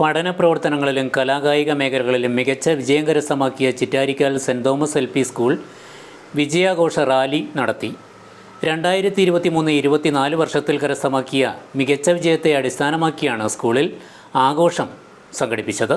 പഠന പ്രവർത്തനങ്ങളിലും കലാകായിക മേഖലകളിലും മികച്ച വിജയം കരസ്ഥമാക്കിയ Chittarikkal saint Thomas L P school വിജയാഘോഷ rally നടത്തി. രണ്ടായിരത്തി ഇരുപത്തി മൂന്ന് ഇരുപത്തിനാല് വർഷത്തിൽ കരസ്ഥമാക്കിയ മികച്ച വിജയത്തെ അടിസ്ഥാനമാക്കിയാണ് സ്കൂളിൽ ആഘോഷം സംഘടിപ്പിച്ചത്.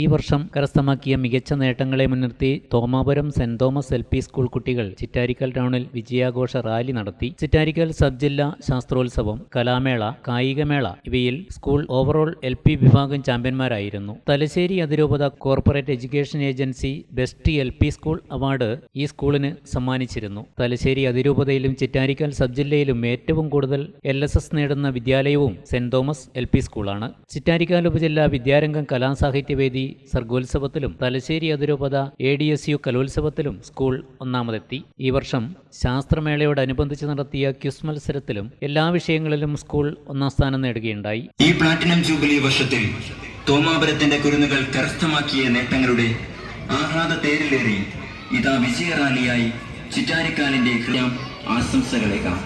ഈ വർഷം കരസ്ഥമാക്കിയ മികച്ച നേട്ടങ്ങളെ മുൻനിർത്തി Thomapuram saint Thomas L P school കുട്ടികൾ ചിറ്റാരിക്കൽ ടൗണിൽ വിജയാഘോഷ റാലി നടത്തി. ചിറ്റാരിക്കൽ സബ് ജില്ലാ ശാസ്ത്രോത്സവം കലാമേള കായികമേള ഇവയിൽ സ്കൂൾ ഓവറോൾ എൽ പി വിഭാഗം ചാമ്പ്യന്മാരായിരുന്നു. തലശ്ശേരി അതിരൂപത corporate education agency best L P school award ഈ സ്കൂളിന് സമ്മാനിച്ചിരുന്നു. തലശ്ശേരി അതിരൂപതയിലും ചിറ്റാരിക്കൽ സബ് ജില്ലയിലും ഏറ്റവും കൂടുതൽ എൽ എസ് എസ് നേടുന്ന വിദ്യാലയവും സെന്റ് തോമസ് എൽ പി സ്കൂളാണ്. ചിറ്റാരിക്കാൽ ഉപജില്ലാ വിദ്യാരംഗം കലാസാഹിത്യവേദി സർഗോത്സവത്തിലും തലശ്ശേരി അതിരൂപത എ ഡി എസ് യു കലോത്സവത്തിലും സ്കൂൾ ഒന്നാമതെത്തി. ഈ വർഷം ശാസ്ത്രമേളയോടനുബന്ധിച്ച് നടത്തിയ ക്യുസ് മത്സരത്തിലും എല്ലാ വിഷയങ്ങളിലും സ്കൂൾ ഒന്നാം സ്ഥാനം നേടുകയുണ്ടായി. ഈ പ്ലാറ്റിനം ജൂബിലി വർഷത്തിൽ തോമാപുരത്തിന്റെ കുരുന്നുകൾ കരസ്ഥമാക്കിയ നേട്ടങ്ങളുടെ ആഹ്ലാദ തേരിലേറി ഇതാ വിജയറാലിയായി ചിറ്റാരിക്കാലിന്റെ ഹൃദയം ആശംസകളേക്കാം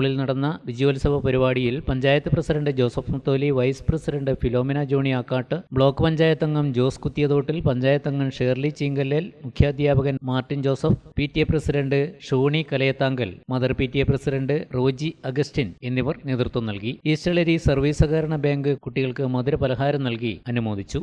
സ്കൂളിൽ നടന്ന വിജയോത്സവ പരിപാടിയിൽ panchayat president Joseph Mutholi vice president Philomina Johny Akkattu block panchayat അംഗം ജോസ് കുത്തിയതോട്ടിൽ പഞ്ചായത്ത് അംഗം Shirley Cheenkallel മുഖ്യാധ്യാപകൻ Martin Joseph P T A president Shoni Kalayathankal mother P T A president Roji Augustine എന്നിവർ നേതൃത്വം നൽകി. ഈസ്റ്റളരി സർവീസ് സഹകരണ ബാങ്ക് കുട്ടികൾക്ക് മധുര പലഹാരം നൽകി അനുമോദിച്ചു.